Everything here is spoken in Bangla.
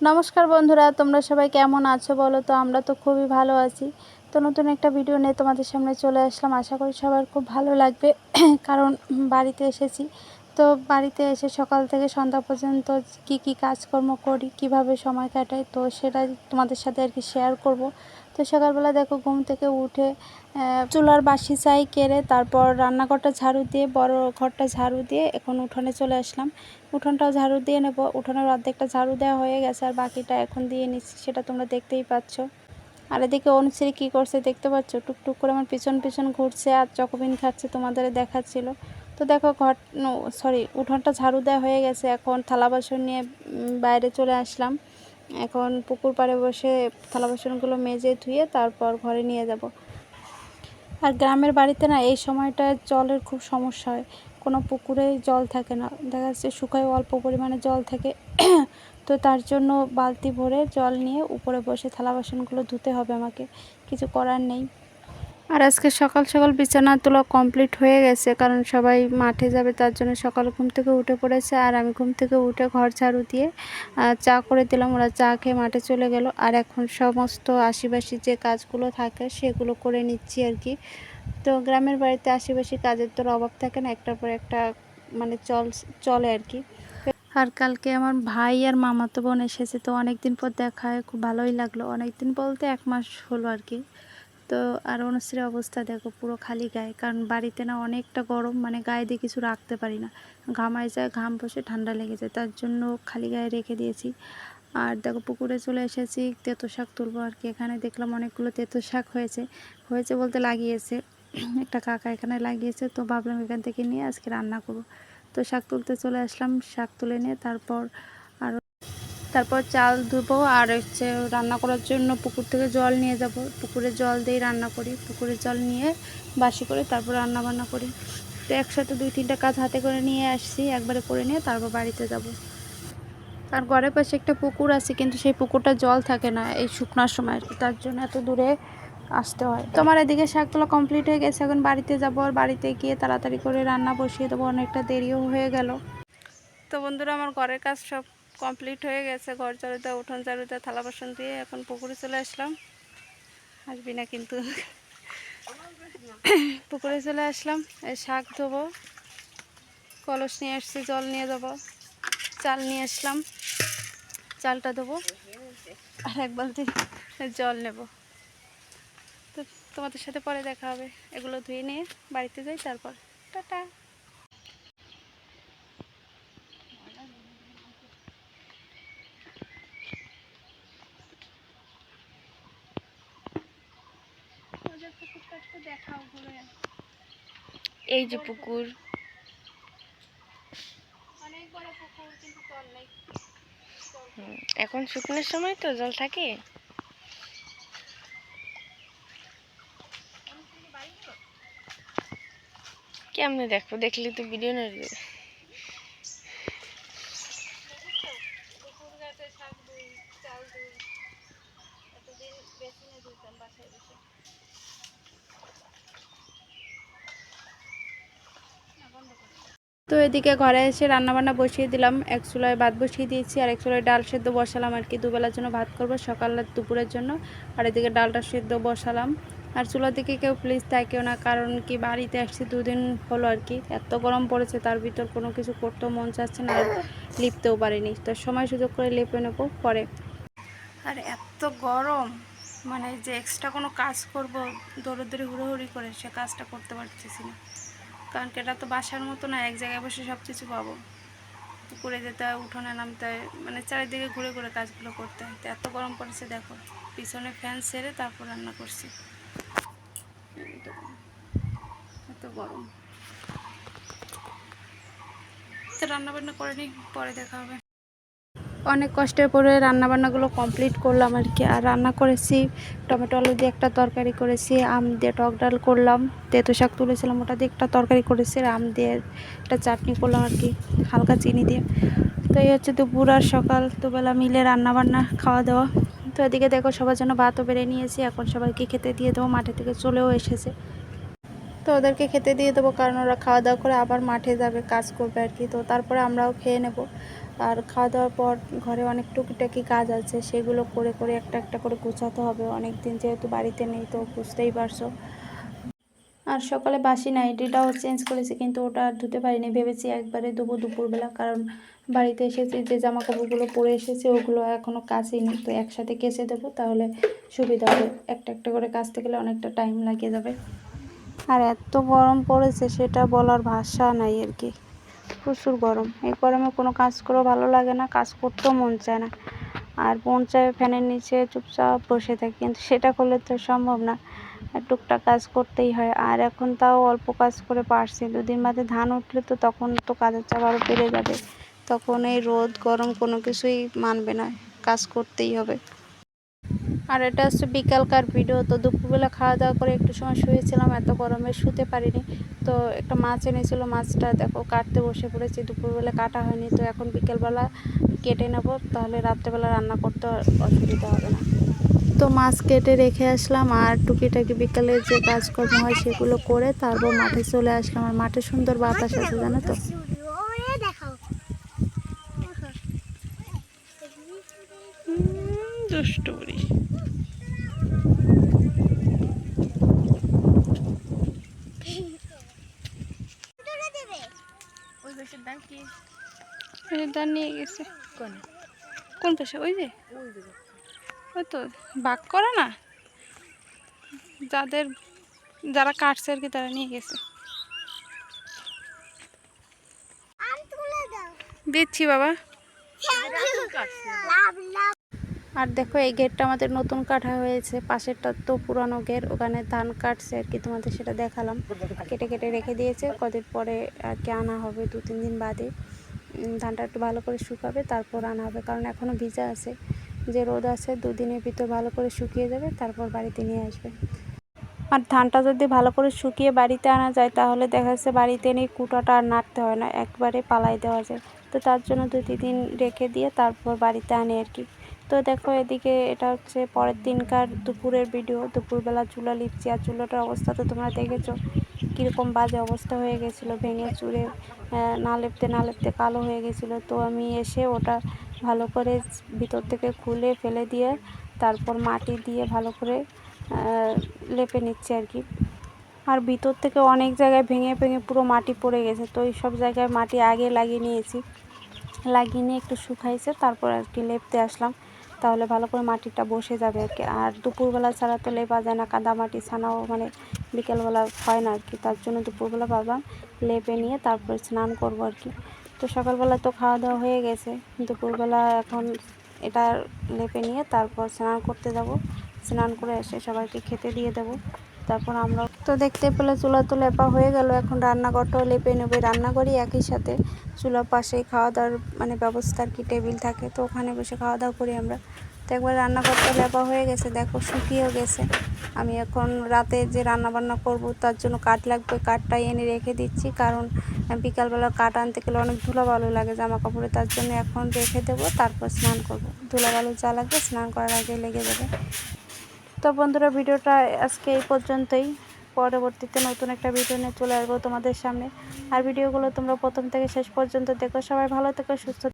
নমস্কার বন্ধুরা, তোমরা সবাই কেমন আছো বলো তো? আমরা তো খুবই ভালো আছি। তো নতুন একটা ভিডিও নিয়ে তোমাদের সামনে চলে আসলাম। আশা করি সবার খুব ভালো লাগবে। কারণ বাড়িতে এসেছি। তো বাড়িতে এসে সকাল থেকে সন্ধ্যা পর্যন্ত কি কি কাজকর্ম করি, কীভাবে সময় কাটাই, তো সেটা তোমাদের সাথে আর কি শেয়ার করব। তো সকালবেলা দেখো ঘুম থেকে উঠে চুলার বাসি চাই কেড়ে তারপর রান্নাঘরটা ঝাড়ু দিয়ে, বড় ঘরটা ঝাড়ু দিয়ে এখন উঠোনে চলে আসলাম। উঠোনটাও ঝাড়ু দিয়ে নেব। উঠোনের অর্ধেকটা ঝাড়ু দেওয়া হয়ে গেছে আর বাকিটা এখন দিয়ে নিচ্ছি, সেটা তোমরা দেখতেই পাচ্ছ। আর এদিকে অনুশ্রী কী করছে দেখতে পাচ্ছ? টুকটুক করে আমার পিছন পিছন ঘুরছে আর চকোবিন খাচ্ছে তোমাদের দেখাচ্ছিল। তো দেখো ঘর সরি উঠোনটা ঝাড়ু দেওয়া হয়ে গেছে। এখন থালা বাসন নিয়ে বাইরে চলে আসলাম। এখন পুকুর পাড়ে বসে থালা বাসনগুলো মেজে ধুয়ে তারপর ঘরে নিয়ে যাব। আর গ্রামের বাড়িতে না এই সময়টা জলের খুব সমস্যা হয়। কোনো পুকুরে জল থাকে না। দেখা যাচ্ছে শুকায় অল্প পরিমাণে জল থাকে। তো তার জন্য বালতি ভরে জল নিয়ে উপরে বসে থালা বাসনগুলো ধুতে হবে আমাকে। কিছু করার নেই। আর আজকে সকাল সকাল বিছানা তোলা কমপ্লিট হয়ে গেছে, কারণ সবাই মাঠে যাবে, তার জন্য সকাল ঘুম থেকে উঠে পড়েছে। আর আমি ঘুম থেকে উঠে ঘর ঝাড়ু দিয়ে চা করে দিলাম, ওরা চা খেয়ে মাঠে চলে গেল। আর এখন সমস্ত আশিবাসি যে কাজগুলো থাকে, সেগুলো করে নিচ্ছি আর কি। তো গ্রামের বাড়িতে আশিবাসি কাজের তোর অভাব থাকে না, একটার পর একটা মানে চল, চলে আর কি। আর কালকে আমার ভাই আর মামাতো বোন এসেছে, তো অনেক দিন পর দেখা হয়, খুব ভালোই লাগল। অনেক দিন বলতে এক মাস হলো আর কি। তো আর অনুশ্রীর অবস্থা দেখো পুরো খালি গায়ে। কারণ বাড়িতে না অনেকটা গরম মানে গায়ে দিয়ে কিছু রাখতে পারি না। ঘামায় যায়, ঘাম বসে ঠান্ডা লেগে যায়, তার জন্য খালি গায়ে রেখে দিয়েছি। আর দেখো পুকুরে চলে এসেছি, তেতো শাক তুলবো আর কি। এখানে দেখলাম অনেকগুলো তেতো শাক হয়েছে। হয়েছে বলতে লাগিয়েছে। একটা কাকা এখানে লাগিয়েছে, তো ভাবলাম এখান থেকে নিয়ে আজকে রান্না করব। তো শাক তুলতে চলে আসলাম, শাক তুলে নিয়ে তারপর তারপর চাল ধুবো আর হচ্ছে রান্না করার জন্য পুকুর থেকে জল নিয়ে যাব। পুকুরে জল দিয়ে রান্না করি। পুকুরের জল নিয়ে বাসি করে তারপর রান্না বান্না করি। তো একসাথে দুই তিনটা কাজ হাতে করে নিয়ে আসছি, একবারে করে নিয়ে তারপর বাড়িতে যাব। আর ঘরের পাশে একটা পুকুর আছে, কিন্তু সেই পুকুরটা জল থাকে না এই শুকনার সময়। তার জন্য এত দূরে আসতে হয়। তোমার এদিকে শাক তোলা কমপ্লিট হয়ে গেছে। এখন বাড়িতে যাব। আর বাড়িতে গিয়ে তাড়াতাড়ি করে রান্না বসিয়ে দেবো। অনেকটা দেরিও হয়ে গেল। তো বন্ধুরা, আমার ঘরের কাজ সব কমপ্লিট হয়ে গেছে, ঘর চারুতে উঠোন চারুতে থালা বাসন দিয়ে এখন পুকুরে চলে আসলাম। আসবি না কিন্তু। পুকুরে চলে আসলাম শাক ধোবো, কলস নিয়ে আসছি, জল নিয়ে যাব, চাল নিয়ে আসলাম, চালটা দেবো আর এক বালতি জল নেব। তো তোমাদের সাথে পরে দেখা হবে। এগুলো ধুয়ে নিয়ে বাড়িতে যাই, তারপর টাটা। এই যে পুকুর। এখন শুকনোর সময় তো জল থাকে। কেমনে দেখো? দেখলে তো ভিডিও না পুকুর গাছে শাক দুই চাল দুই এতদিন বেসিনে দিতাম বাসায় বসে তো এদিকে ঘরে এসে রান্নাবান্না বসিয়ে দিলাম। এক চুলায় ভাত বসিয়ে দিয়েছি আর এক চুলায় ডাল সেদ্ধ বসালাম আর কি। দুবেলার জন্য ভাত করব সকাল দুপুরের জন্য। আর এদিকে ডালটা সেদ্ধ বসালাম। আর চুলার দিকে কেউ প্লিজ তাকেও না, কারণ কি বাড়িতে আসছি দুদিন হলো আর কি। এত গরম পড়েছে, তার ভিতর কোনো কিছু করতেও মন চাচ্ছে না আর লিপতেও পারিনি। তো সময় সুযোগ করে লেপে নেব পরে। আর এত গরম মানে যে এক্সট্রা কোনো কাজ করব, দৌড়োদৌড়ি, হুড়োহুড়ি করে সে কাজটা করতে পারতেছি না। কারণ এটা তো বাসার মতো না, এক জায়গায় বসে সব কিছু পাবো পুকুরে যেতে হয়, উঠোনে নামতে হয় মানে চারিদিকে ঘুরে ঘুরে কাজগুলো করতে হয়। তো এত গরম পড়েছে, দেখো, পিছনে ফ্যান সেরে তারপর রান্না করছি। এত গরম। তো রান্না বান্না করে নি পরে দেখা হবে। অনেক কষ্টের পরে রান্নাবান্নাগুলো কমপ্লিট করলাম আর কি। আর রান্না করেছি, টমেটো আলু দিয়ে একটা তরকারি করেছি, আম দিয়ে টক ডাল করলাম, তেতো শাক তুলেছিলাম, ওটা দিয়ে একটা তরকারি করেছি আম দিয়ে একটা চাটনি করলাম আর কি, হালকা চিনি দিয়ে। তো এই হচ্ছে দুপুর আর সকাল, দুবেলা মিলে রান্নাবান্না খাওয়া দাওয়া তো এদিকে দেখো সবার জন্য ভাতও বেড়ে নিয়েছি, এখন সবাইকে খেতে দিয়ে দেবো, মাঠে থেকে চলেও এসেছে। তো ওদেরকে খেতে দিয়ে দেবো, কারণ ওরা খাওয়া দাওয়া করে আবার মাঠে যাবে, কাজ করবে আর কি। তো তারপরে আমরাও খেয়ে নেব। আর খাওয়া দাওয়ার পর ঘরে অনেক টুকিটাকি কাজ আছে, সেগুলো করে করে একটা একটা করে গুছাতে হবে। অনেক দিন যেহেতু বাড়িতে নেই, তো বুঝতেই পারছ। আর সকালে বাসি নাইটিটাও চেঞ্জ করেছি, কিন্তু ওটা আর ধুতে পারিনি। ভেবেছি একবারে দেবো দুপুরবেলা, কারণ বাড়িতে এসেছি, যে জামা কাপড়গুলো পরে এসেছি, ওগুলো এখনও কাচিনি তো একসাথে কেচে দেবো, তাহলে সুবিধা হবে। একটা একটা করে কাচতে গেলে অনেকটা টাইম লাগিয়ে যাবে। আর এত গরম পড়েছে সেটা বলার ভাষা নাই আর কি। প্রচুর গরম। এই গরমে কোনো কাজ করেও ভালো লাগে না, কাজ করতেও মন চায় না। আর মন চায় ফ্যানের নিচে চুপচাপ বসে থাকি, কিন্তু সেটা করলে তো সম্ভব না। টুকটাক কাজ করতেই হয়। আর এখন তাও অল্প কাজ করে পারছি। দুদিন বাদে ধান উঠলে তো তখন তো কাজের চাপ আরও বেড়ে যাবে। তখন এই রোদ, গরম কোনো কিছুই মানবে না। কাজ করতেই হবে। আর এটা হচ্ছে বিকালকার ভিডিও, তো দুপুরবেলা খাওয়া দাওয়া করে একটু সময় শুয়েছিলাম, এত গরমে শুতে পারিনি। তো একটা মাছ এনেছিল, মাছটা দেখো কাটতে বসে পড়েছি, দুপুরবেলা কাটা হয়নি, তো এখন বিকেলবেলা কেটে নেব, তাহলে রাত্রেবেলা রান্না করতে অসুবিধা হবে না। তো মাছ কেটে রেখে আসলাম, আর টুকিটাকি বিকালে যে কাজকর্ম হয় সেগুলো করে তারপর মাঠে চলে আসলাম। আর মাঠে সুন্দর বাতাস আছে, জানো তো? দুষ্টু বুড়ি নিয়ে গেছে। কোন? কোন পাশে? ওই যে? ওই ওই তো বাক করে না? যাদের যারা কাটছে আর কি তারা নিয়ে গেছে। দিচ্ছি বাবা। আর দেখো, এই গেটটা আমাদের নতুন কাটা হয়েছে। পাশেরটা তো পুরানো গেট, ওখানে ধান কাটছে আর কি, তোমাদের সেটা দেখালাম। কেটে কেটে রেখে দিয়েছে, কদিন পরে আর কি আনা হবে, দু তিন দিন বাদে। ধানটা একটু ভালো করে শুকাবে, তারপর আনা হবে, কারণ এখনও ভিজা আছে। যে রোদ আছে, দুদিনের ভিতর ভালো করে শুকিয়ে যাবে, তারপর বাড়িতে নিয়ে আসবে। আর ধানটা যদি ভালো করে শুকিয়ে বাড়িতে আনা যায়, তাহলে দেখা যাচ্ছে বাড়িতে এনে কুটাটা আর নাড়তে হয় না, একবারে পালাই দেওয়া যায়। তো তার জন্য দু তিন দিন রেখে দিয়ে তারপর বাড়িতে আনে আর কি। তো দেখো এদিকে এটা হচ্ছে পরের দিনকার দুপুরের ভিডিও দুপুরবেলা চুলা লিপছি আর চুলাটার অবস্থা তো তোমরা দেখেছ। কীরকম বাজে অবস্থা হয়ে গেছিল ভেঙে আহ, না লেপতে না লেপতে কালো হয়ে গেছিল। তো আমি এসে ওটা ভালো করে ভিতর থেকে খুলে ফেলে দিয়ে তারপর মাটি দিয়ে ভালো করে লেপে নিচ্ছি আর কি। আর ভিতর থেকে অনেক জায়গায় ভেঙে ভেঙে পুরো মাটি পড়ে গেছে। তো এই সব জায়গায় মাটি আগে লাগিয়ে নিয়েছি। লাগিয়ে নিয়ে একটু শুকাইছে তারপর আর কি লেপতে আসলাম। তাহলে ভালো করে মাটিটা বসে যাবে আর কি। আর দুপুরবেলা ছাড়া তো লেপা যায় না কাদা মাটি ছানাও মানে বিকেলবেলা হয় না আর কি। তার জন্য দুপুরবেলা বাবা লেপে নিয়ে তারপরে স্নান করব আর কি। তো সকালবেলা তো খাওয়া দাওয়া হয়ে গেছে। দুপুরবেলা এখন এটা লেপে নিয়ে তারপর স্নান করতে যাব। স্নান করে এসে সবাইকে খেতে দিয়ে দেবো। তারপর আমরা তো দেখতে পেলে চুলা তো লেপা হয়ে গেল, এখন রান্নাঘরটাও লেপে নেবে। করি একই সাথে। চুলার পাশেই খাওয়া দাওয়ার মানে ব্যবস্থা কি টেবিল থাকে, তো ওখানে বসে খাওয়া দাওয়া করি আমরা। তো একবার রান্নাঘরটা লেপা হয়ে গেছে, দেখো শুকিয়েও গেছে। আমি এখন রাতে যে রান্না বান্না করব, তার জন্য কাঠ লাগবে কাঠটা এনে রেখে দিচ্ছি। কারণ বিকালবেলা কাঠ আনতে গেলে অনেক ধুলাবালু লাগে জামা কাপড়ে তার জন্য এখন রেখে দেবো, তারপর স্নান করব। ধুলাবালু যা লাগবে স্নান করার আগে লেগে যাবে। তো বন্ধুরা, ভিডিওটা আজকে এই পর্যন্তই। পরবর্তীতে নতুন একটা ভিডিও নিয়ে চলে আসব তোমাদের সামনে। আর ভিডিওগুলো তোমরা প্রথম থেকে শেষ পর্যন্ত দেখো। সবাই ভালো থেকো, সুস্থ